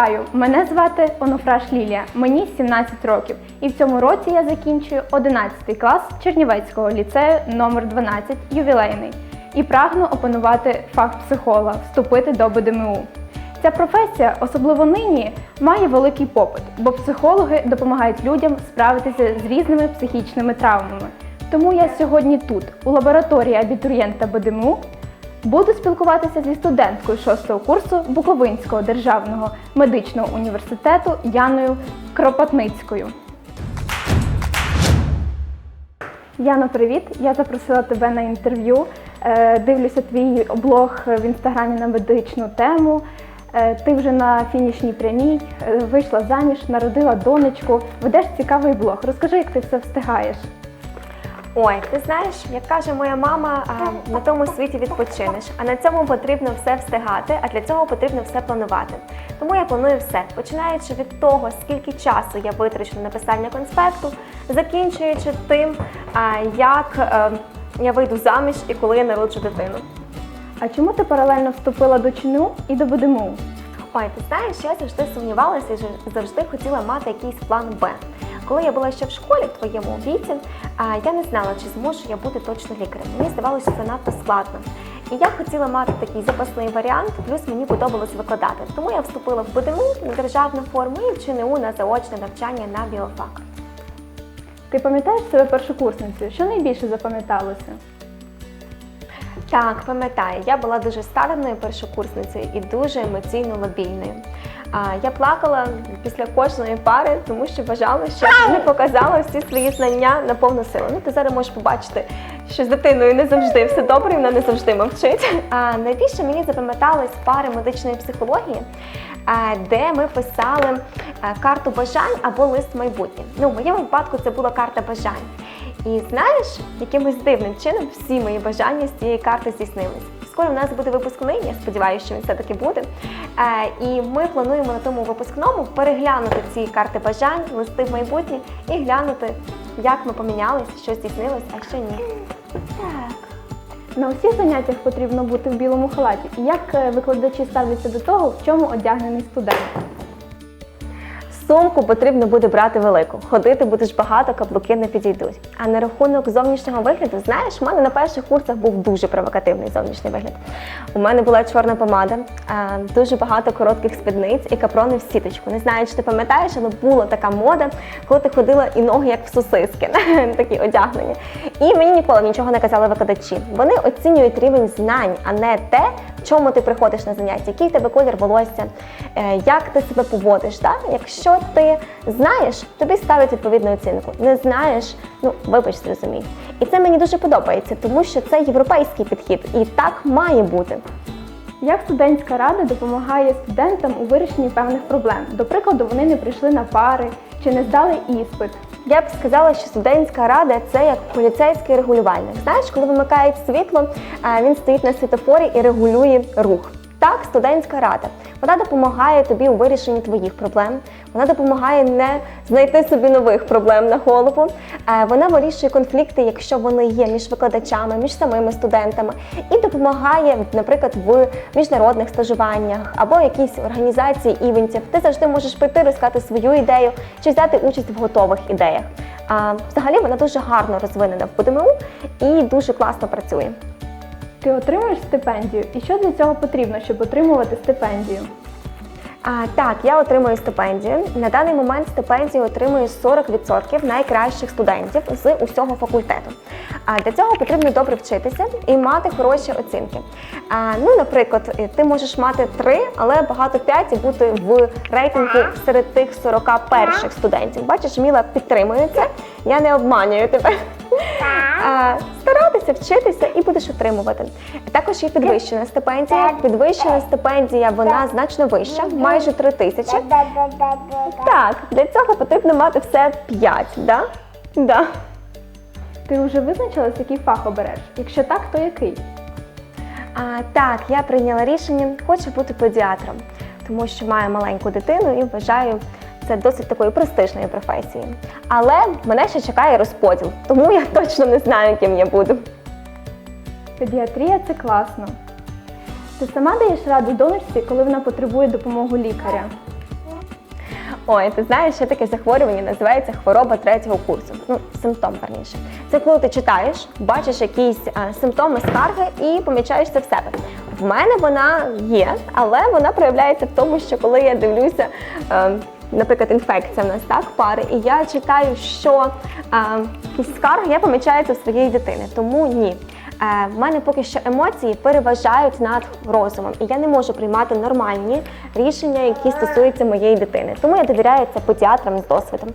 Вітаю! Мене звати Онофраш Лілія. Мені 17 років, і в цьому році я закінчую 11 клас Чернівецького ліцею номер 12 ювілейний і прагну опанувати фах психолога, вступити до БДМУ. Ця професія, особливо нині, має великий попит, бо психологи допомагають людям справитися з різними психічними травмами. Тому я сьогодні тут, у лабораторії абітурієнта БДМУ, Буду спілкуватися зі студенткою 6 курсу Буковинського державного медичного університету Яною Кропотницькою. Яно, привіт! Я запросила тебе на інтерв'ю. Е, Дивлюся твій блог в інстаграмі на медичну тему. Е, Ти вже на фінішній прямій, е, вийшла заміж, народила донечку, ведеш цікавий блог. Розкажи, як ти все встигаєш. Ой, ти знаєш, як каже моя мама, а, на тому світі відпочинеш, а на цьому потрібно все встигати, а для цього потрібно все планувати. Тому я планую все, починаючи від того, скільки часу я витрачу на написання конспекту, закінчуючи тим, а, як е, я вийду заміж і коли я народжу дитину. А чому ти паралельно вступила до ЧНУ і до БДМУ? Ой, ти знаєш, я завжди сумнівалася і завжди хотіла мати якийсь план Б. Коли я була ще в школі в твоєму віці, я не знала, чи зможу я бути точно лікарем. Мені здавалося, це надто складно. І я хотіла мати такий запасний варіант, плюс мені подобалось викладати. Тому я вступила в БДМУ на державну форму і в ЧНУ на заочне навчання на біофак. Ти пам'ятаєш себе першокурсницею? Що найбільше запам'яталося? Так, пам'ятаю, я була дуже старанною першокурсницею і дуже емоційно лобільною. А, я плакала після кожної пари, тому що вважала, що не показала всі свої знання на повну силу. Ну, ти зараз можеш побачити, що з дитиною не завжди все добре, вона не завжди мовчить. А найбільше мені запам'ятались пари медичної психології, де ми писали карту бажань або лист майбутнє. Ну, в моєму випадку це була карта бажань. І знаєш, якимось дивним чином всі мої бажання з цієї карти здійснились. Скоро у нас буде випускний, я сподіваюся, що він все-таки буде. Е, і ми плануємо на тому випускному переглянути ці карти бажань, листи в майбутнє і глянути, як ми помінялися, що здійснилось, а що ні. Так. На усіх заняттях потрібно бути в білому халаті. І як е, викладачі ставляться до того, в чому одягнений студент? Сумку потрібно буде брати велику. Ходити будеш багато, каблуки не підійдуть. А на рахунок зовнішнього вигляду, знаєш, у мене на перших курсах був дуже провокативний зовнішній вигляд. У мене була чорна помада, дуже багато коротких спідниць і капрони в сіточку. Не знаю, чи ти пам'ятаєш, але була така мода, коли ти ходила і ноги як в сосиски, такі одягнені. І мені ніколи нічого не казали викладачі. Вони оцінюють рівень знань, а не те, в чому ти приходиш на заняття, який тебе колір волосся, е, як ти себе поводиш. Да? Якщо ти знаєш, тобі ставлять відповідну оцінку. Не знаєш, ну вибач, зрозумій. І це мені дуже подобається, тому що це європейський підхід, і так має бути. Як студентська рада допомагає студентам у вирішенні певних проблем? До прикладу, вони не прийшли на пари чи не здали іспит. Я б сказала, що студентська рада це як поліцейський регулювальник. Знаєш, коли вимикають світло, він стоїть на світофорі і регулює рух. Так, студентська рада. Вона допомагає тобі у вирішенні твоїх проблем. Вона допомагає не знайти собі нових проблем на голову. Е, Вона вирішує конфлікти, якщо вони є між викладачами, між самими студентами, і допомагає, наприклад, в міжнародних стажуваннях або якійсь організації івентів. Ти завжди можеш прийти, розказати свою ідею чи взяти участь в готових ідеях. А, взагалі вона дуже гарно розвинена в ПДМУ і дуже класно працює. Ти отримуєш стипендію, і що для цього потрібно, щоб отримувати стипендію? А, так, я отримую стипендію. На даний момент стипендію отримує 40% найкращих студентів з усього факультету. А для цього потрібно добре вчитися і мати хороші оцінки. А, ну, наприклад, ти можеш мати 3, але багато 5 і бути в рейтингу серед тих 40 перших студентів. Бачиш, Міла підтримує це. Я не обманюю тебе. Старатися, вчитися і будеш отримувати. Також є підвищена стипендія. Підвищена стипендія вона значно вища, майже 3 тисячі. Так, для цього потрібно мати все 5, да? Да. Ти вже визначилась, який фах обереш? Якщо так, то який? А, так, я прийняла рішення, хочу бути педіатром, тому що маю маленьку дитину і вважаю це досить такою престижною професією. Але мене ще чекає розподіл, тому я точно не знаю, ким я буду. Педіатрія це класно. Ти сама даєш раду донорці, коли вона потребує допомоги лікаря? Ой, ти знаєш, що таке захворювання називається хвороба третього курсу. Ну, симптом верніше. Це коли ти читаєш, бачиш якісь е, симптоми скарги і помічаєш це в себе. В мене вона є, але вона проявляється в тому, що коли я дивлюся. е, Наприклад, інфекція в нас так пари, і я читаю, що якісь скарги я помічаю це в своєї дитини. Тому ні. Е, в мене поки що емоції переважають над розумом, і я не можу приймати нормальні рішення, які стосуються моєї дитини. Тому я довіряю це педіатрам з досвідом.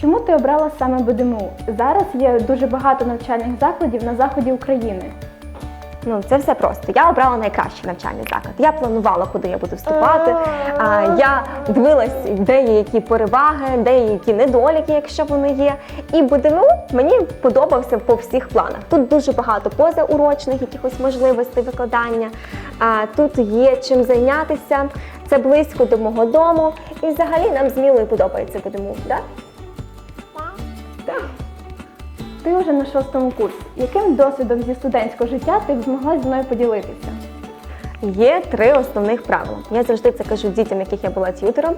Чому ти обрала саме БДМУ? Зараз є дуже багато навчальних закладів на заході України. Ну це все просто. Я обрала найкращий навчальний заклад. Я планувала, куди я буду вступати. А, я дивилась, де є які переваги, де є які недоліки, якщо вони є. І БДМУ мені подобався по всіх планах. Тут дуже багато позаурочних якихось можливостей викладання. А, тут є чим зайнятися. Це близько до мого дому. І взагалі нам з Мілою подобається БДМУ. Да? Ти вже на шостому курсі. Яким досвідом зі студентського життя ти б змогла зі мною поділитися? Є три основних правила. Я завжди це кажу дітям, яких я була т'ютером.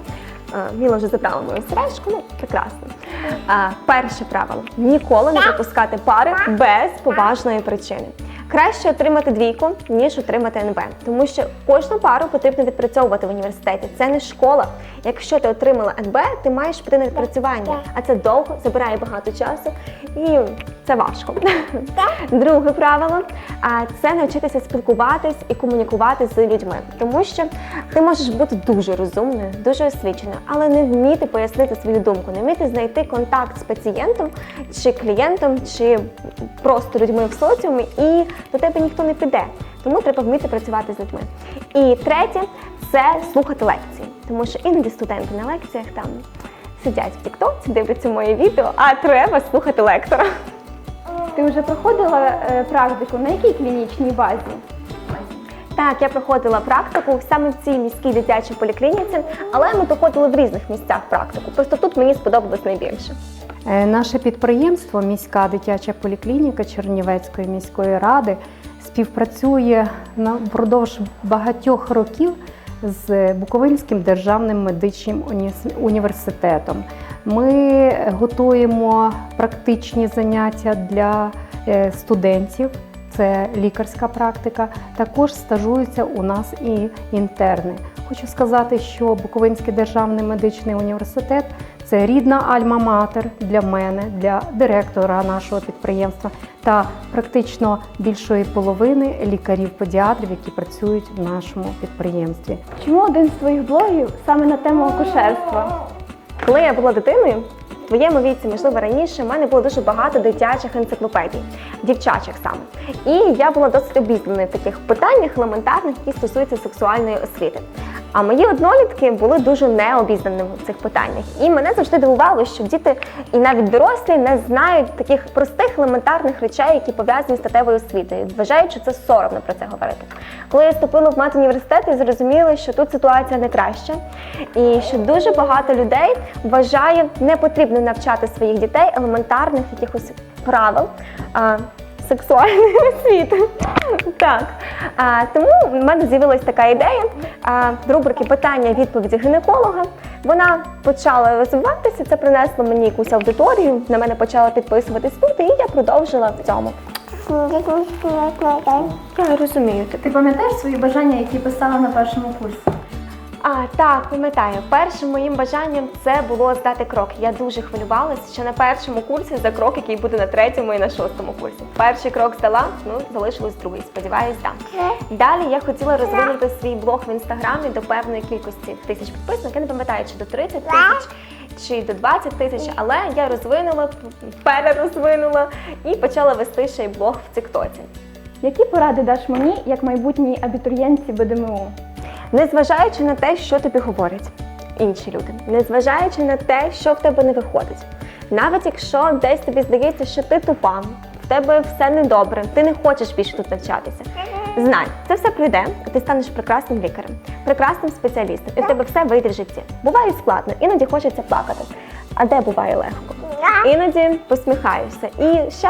Міла вже забрала мою сережку, ну прекрасно. А, перше правило: ніколи не пропускати пари без поважної причини. Краще отримати двійку, ніж отримати НБ, тому що кожну пару потрібно відпрацьовувати в університеті. Це не школа. Якщо ти отримала НБ, ти маєш піти на відпрацювання, а це довго забирає багато часу. І це важко. Друге правило. Це навчитися спілкуватись і комунікувати з людьми, тому що ти можеш бути дуже розумною, дуже освіченою, але не вміти пояснити свою думку, не вміти знайти контакт з пацієнтом чи клієнтом, чи просто людьми в соціумі, і до тебе ніхто не піде. Тому треба вміти працювати з людьми. І третє це слухати лекції, тому що іноді студенти на лекціях там сидять в тіктоці, дивляться моє відео, а треба слухати лектора. Ти вже проходила е, практику на якій клінічній базі? Так, я проходила практику саме в цій міській дитячій поліклініці, але ми проходили в різних місцях практику. Просто тут мені сподобалось найбільше. Е, Наше підприємство, міська дитяча поліклініка Чернівецької міської ради, співпрацює впродовж багатьох років з Буковинським державним медичним університетом. Ми готуємо практичні заняття для е, студентів. Це лікарська практика. Також стажуються у нас і інтерни. Хочу сказати, що Буковинський державний медичний університет це рідна альма-матер для мене, для директора нашого підприємства та практично більшої половини лікарів-педіатрів, які працюють в нашому підприємстві. Чому один з твоїх блогів саме на тему акушерства? Коли я була дитиною, в твоєму віці, можливо, раніше, в мене було дуже багато дитячих енциклопедій, дівчачих саме. І я була досить обізнана в таких питаннях елементарних, які стосуються сексуальної освіти. А мої однолітки були дуже необізнаними в цих питаннях. І мене завжди дивувало, що діти і навіть дорослі не знають таких простих елементарних речей, які пов'язані з статевою освітою. Вважають, що це соромно про це говорити. Коли я вступила в медуніверситет, я зрозуміла, що тут ситуація не краща, і що дуже багато людей вважає, не потрібно навчати своїх дітей елементарних якихось правил. А, Сексуальної освіти. Так. А, тому в мене з'явилась така ідея а, рубрики питання відповіді гінеколога. Вона почала розвиватися, це принесло мені якусь аудиторію, на мене почали підписуватись люди, і я продовжила в цьому. Я розумію. Ти пам'ятаєш свої бажання, які писала на першому курсі? А так, пам'ятаю, першим моїм бажанням це було здати крок. Я дуже хвилювалася ще на першому курсі за крок, який буде на третьому і на шостому курсі. Перший крок здала, ну залишилось другий. Сподіваюсь, так. Далі я хотіла розвинути свій блог в інстаграмі до певної кількості тисяч підписників. Я не пам'ятаю, чи до 30 тисяч. Чи до 20 тисяч, але я розвинула, перерозвинула і почала вести ще й блог в Тіктоці. Які поради даш мені як майбутній абітурієнтці БДМУ? Незважаючи на те, що тобі говорять інші люди, незважаючи на те, що в тебе не виходить, навіть якщо десь тобі здається, що ти тупа, в тебе все недобре, ти не хочеш більше тут навчатися. Знай, це все пройде, і ти станеш прекрасним лікарем, прекрасним спеціалістом, і в тебе все вийде в житті. Буває складно, іноді хочеться плакати. А де буває легко? Іноді посміхаюся. І ще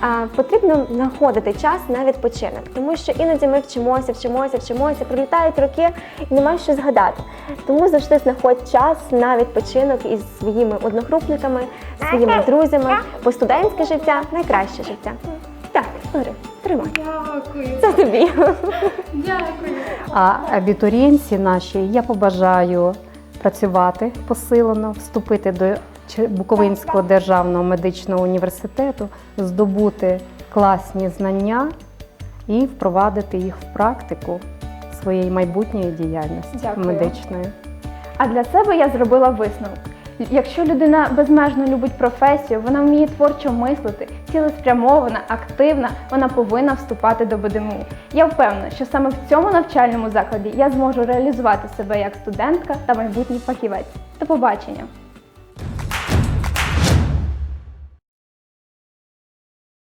а, потрібно знаходити час на відпочинок, тому що іноді ми вчимося, вчимося, вчимося, пролітають роки і немає що згадати. Тому завжди знаходь час на відпочинок із своїми одногрупниками, своїми друзями, бо студентське життя найкраще життя. Так, бери, тримай. Дякую, Це тобі. дякую. А абітурієнці наші я побажаю працювати посилено, вступити до Буковинського державного медичного університету, здобути класні знання і впровадити їх в практику своєї майбутньої діяльності Дякую. медичної. А для себе я зробила висновок. Якщо людина безмежно любить професію, вона вміє творчо мислити, цілеспрямована, активна, вона повинна вступати до БДМУ. Я впевнена, що саме в цьому навчальному закладі я зможу реалізувати себе як студентка та майбутній фахівець. До побачення!